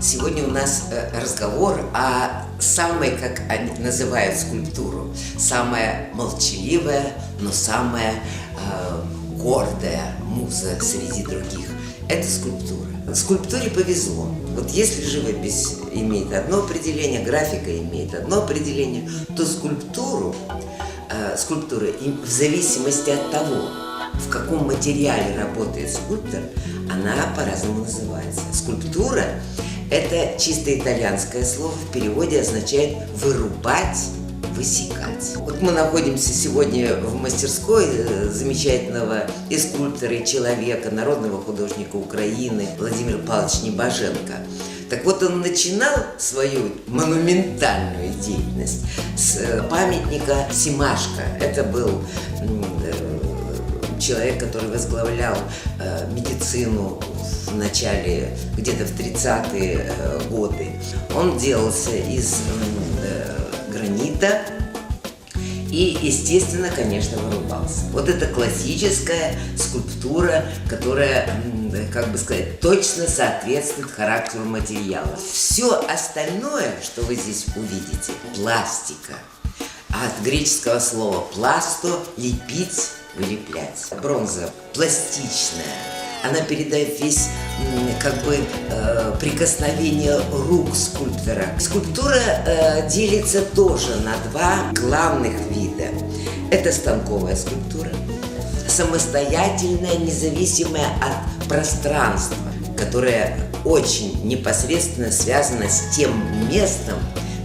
Сегодня у нас э, разговор о самой, как они называют скульптуру, самая молчаливая, но самая э, гордая муза среди других. Это скульптура. Скульптуре повезло. Вот если живопись имеет одно определение, графика имеет одно определение, то скульптуру, э, скульптура в зависимости от того, в каком материале работает скульптор, она по-разному называется. Скульптура – это чисто итальянское слово, в переводе означает «вырубать», высекать. Вот мы находимся сегодня в мастерской э, замечательного и скульптора, и человека, народного художника Украины Владимира Павловича Небоженко. Так вот, он начинал свою монументальную деятельность с э, памятника Симашко. Это был э, человек, который возглавлял медицину в начале, где-то в 30-е э, годы. Он делался из э, гранита и, естественно, конечно, вырубался. Вот это классическая скульптура, которая, м, как бы сказать, точно соответствует характеру материала. Все остальное, что вы здесь увидите, пластика. От греческого слова «пласто» – лепить, вылеплять. Бронза пластичная, она передает весь как бы э, прикосновение рук скульптора. Скульптура э, делится тоже на два главных вида. Это станковая скульптура, самостоятельная, независимая от пространства, которая очень непосредственно связана с тем местом,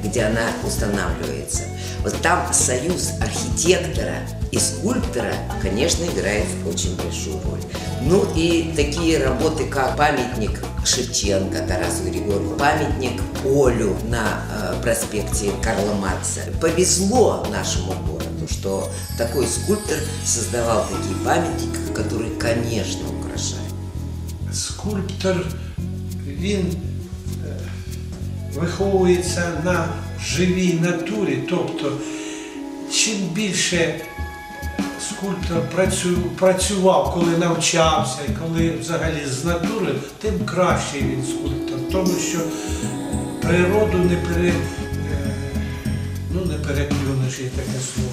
где она устанавливается. Вот там союз архитектора и скульптора, конечно, играет очень большую роль. Ну и такие работы, как памятник Шевченко Тарасу Григорьеву, памятник Полю на э, проспекте Карла Маркса. Повезло нашему городу, что такой скульптор создавал такие памятники, которые, конечно, украшают. скульптор він е, виховується на живій натурі. Тобто, чим більше скульптор працю- працював, коли навчався, і коли взагалі з натури, тим кращий він скульптор. Тому що природу не пере, е, ну, не переплюнеш, є таке слово.